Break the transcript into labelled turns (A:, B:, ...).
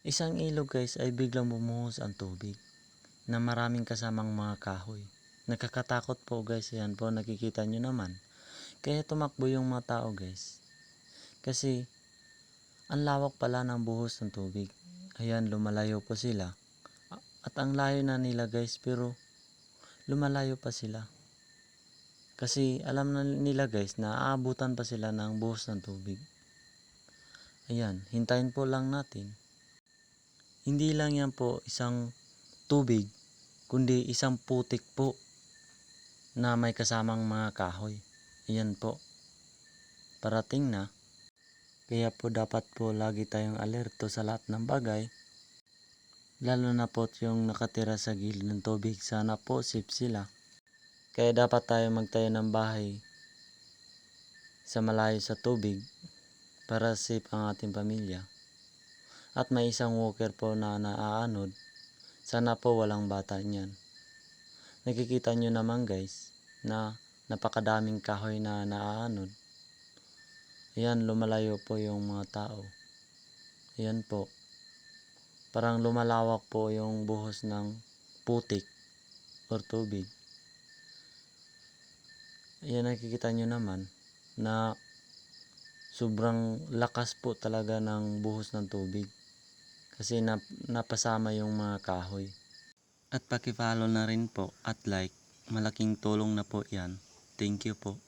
A: Isang ilog guys ay biglang bumuhos ang tubig na maraming kasamang mga kahoy. Nakakatakot po guys, yan po nakikita nyo naman. Kaya tumakbo yung mga tao guys. Kasi ang lawak pala ng buhos ng tubig. Ayan, lumalayo po sila. At ang layo na nila guys, pero lumalayo pa sila. Kasi alam na nila guys na aabutan pa sila ng buhos ng tubig. Ayan, hintayin po lang natin. Hindi lang yan po isang tubig, kundi isang putik po na may kasamang mga kahoy. Ayan po. Parating na. Kaya po dapat po lagi tayong alerto sa lahat ng bagay. Lalo na po yung nakatira sa gilid ng tubig. Sana po safe sila. Kaya dapat tayo magtayo ng bahay sa malayo sa tubig para safe ang ating pamilya. At may isang walker po na naaanod. Sana po walang bata niyan. Nakikita nyo naman guys na napakadaming kahoy na naaanod. Ayan, lumalayo po yung mga tao. Ayan po. Parang lumalawak po yung buhos ng putik or tubig. Ayan, nakikita nyo naman na sobrang lakas po talaga ng buhos ng tubig. Kasi nap napasama yung mga kahoy. At paki-follow na rin po at like. Malaking tulong na po yan. Thank you po.